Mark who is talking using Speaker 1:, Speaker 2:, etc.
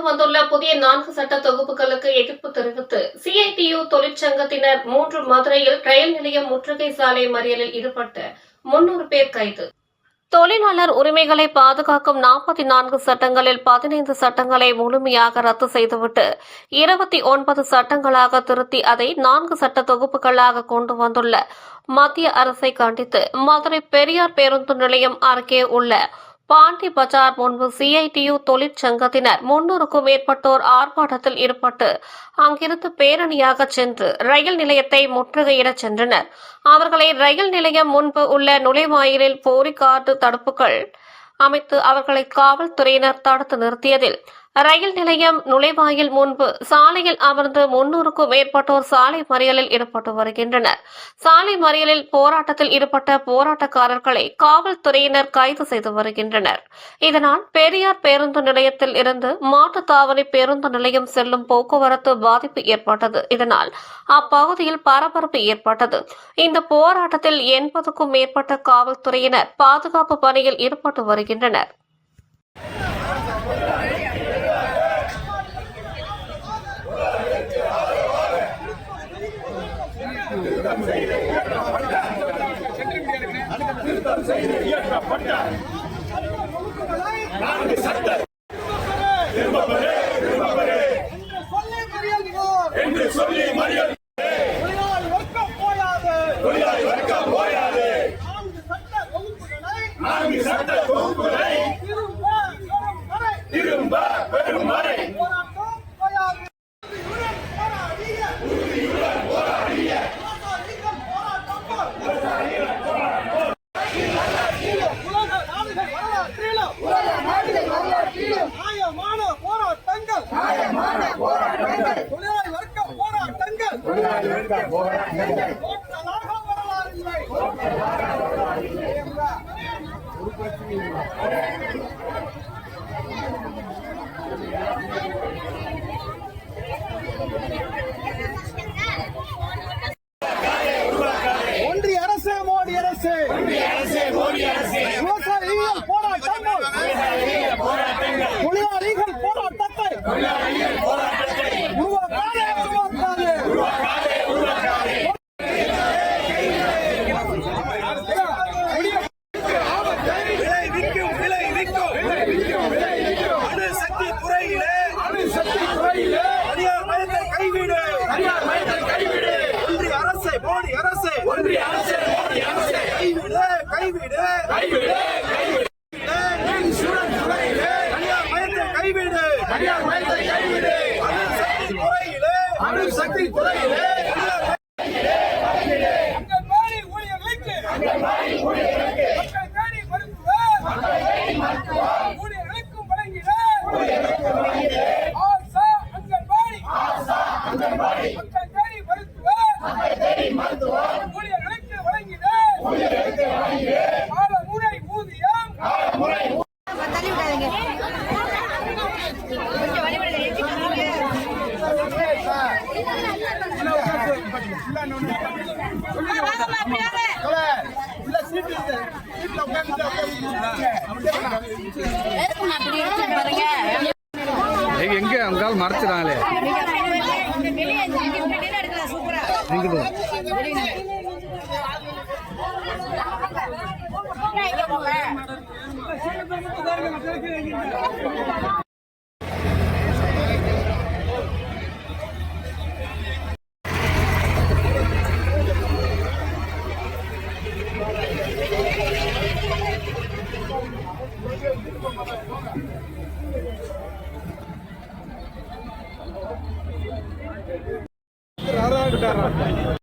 Speaker 1: கொண்டு வந்துள்ள புதிய நான்கு சட்ட தொகுப்புகளுக்கு எதிர்ப்பு தெரிவித்து சிஐடியு தொழிற்சங்கத்தினர் மூன்று மதுரையில் ரயில் நிலையம் முற்றுகை சாலை மறியலில் ஈடுபட்டு முன்னூறு பேர் கைது. தொழிலாளர் உரிமைகளை பாதுகாக்கும் நாற்பத்தி நான்கு சட்டங்களில் பதினைந்து சட்டங்களை முழுமையாக ரத்து செய்துவிட்டு இருபத்தி ஒன்பது சட்டங்களாக திருத்தி அதை நான்கு சட்ட தொகுப்புகளாக கொண்டு வந்துள்ள மத்திய அரசை கண்டித்து மதுரை பெரியார் பேருந்து நிலையம் அருகே உள்ள பாண்டி பஜார் முன்பு சிஐடியு தொழிற்சங்கத்தினர் முன்னூறுக்கும் மேற்பட்டோர் ஆர்ப்பாட்டத்தில் ஈடுபட்டு அங்கிருந்து பேரணியாக சென்று ரயில் நிலையத்தை முற்றுகையிடச் சென்றனர். அவர்களை ரயில் நிலையம் முன்பு உள்ள நுழைவாயிலில் போரிக்காட்டு தடுப்புகள் அமைத்து அவர்களை காவல்துறையினர் தடுத்து நிறுத்தியதில் ரயில் நிலையம் நுழைவாயில் முன்பு சாலையில் அமர்ந்து முன்னூறுக்கும் மேற்பட்டோர் சாலை மறியலில் ஈடுபட்டு வருகின்றனர். சாலை மறியலில் போராட்டத்தில் ஈடுபட்ட போராட்டக்காரர்களை காவல்துறையினர் கைது செய்து வருகின்றனர். இதனால் பெரியார் பேருந்து நிலையத்தில் இருந்து மாட்டுத்தாவணி பேருந்து நிலையம் செல்லும் போக்குவரத்து பாதிப்பு ஏற்பட்டது. இதனால் அப்பகுதியில் பரபரப்பு ஏற்பட்டது. இந்த போராட்டத்தில் எண்பதுக்கும் மேற்பட்ட காவல்துறையினர் பாதுகாப்பு பணியில் ஈடுபட்டு வருகின்றனர்.
Speaker 2: என்று
Speaker 3: வரலாறு இல்லை ஒன்றிய அரசு மோடி அரசு விவசாயிகள் போராட்டங்கள் தொழிலாளிகள் போராட்டத்தை உருவாக்காதே உருவாக்காதே
Speaker 2: விளைவிக்கும் விளைவிக்கும் அணுசக்தி துறையிலே
Speaker 3: அணுசக்தி துறையிலே
Speaker 2: தனியார் மயத்தை கைவிடு
Speaker 3: தனியார் மயத்தை கைவிடு
Speaker 2: ஒன்றிய அரசு மோடி அரசு.
Speaker 3: ஒன்றிய அரசு மோடி அரசு.
Speaker 2: கைவிடு கைவிடு.
Speaker 3: கைவிடு கைவிடு. துறையிலே
Speaker 2: தனியார் மயத்தை கைவிடு.
Speaker 3: தனியார் மயத்தை கைவிடு.
Speaker 2: துறையிலே
Speaker 3: அணுசக்தி துறையிலே. அங்கன்வாடி ஊழியர்களுக்கு. அங்கன்வாடி ஊழியர்களுக்கு. மக்கள் தேடி மருத்துவ ஊழியர்களுக்கு வழங்கிட ஊழியர்களுக்கு வழங்கிட கால முறை ஊதியம் கால முறை
Speaker 4: தள்ளி விடாதீங்க கொஞ்சம் வழிபடுங்க அப்படி இருக்கு பாருங்க
Speaker 5: எங்க எங்க உங்களால் மறைச்சிடாங்களே
Speaker 4: சூப்பரா. Rara, rara.